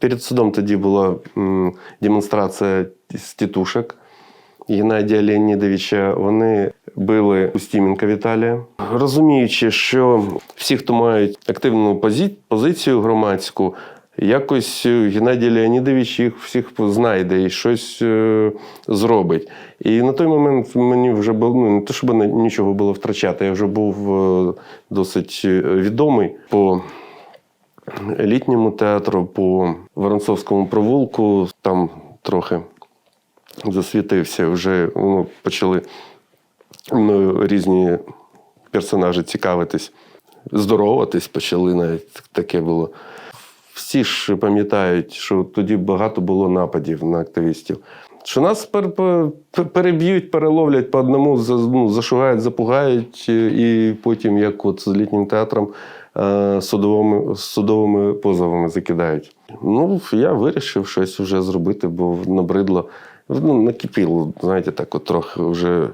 Перед судом тоді була демонстрація з тітушок Геннадія Леонідовича. Вони били Устіменка Віталія. Розуміючи, що всі, хто мають активну позицію громадську, якось е, Геннадій Леонідович їх всіх знайде і щось е, зробить. І на той момент мені вже було ну, не те, щоб нічого було втрачати. Я вже був е, досить відомий по літньому театру, по Воронцовському провулку. Там трохи засвітився. Вже ну, почали мною різні персонажі цікавитись, здороватись почали навіть таке було. Всі ж пам'ятають, що тоді багато було нападів на активістів. Що нас пер- пер- переб'ють, переловлять по одному, ну, зашугають, запугають, е, і потім, як от з літнім театром, е, судовими, судовими позовами закидають. Ну, я вирішив щось вже зробити, бо набридло. Ну, накипіло, знаєте, так от трохи вже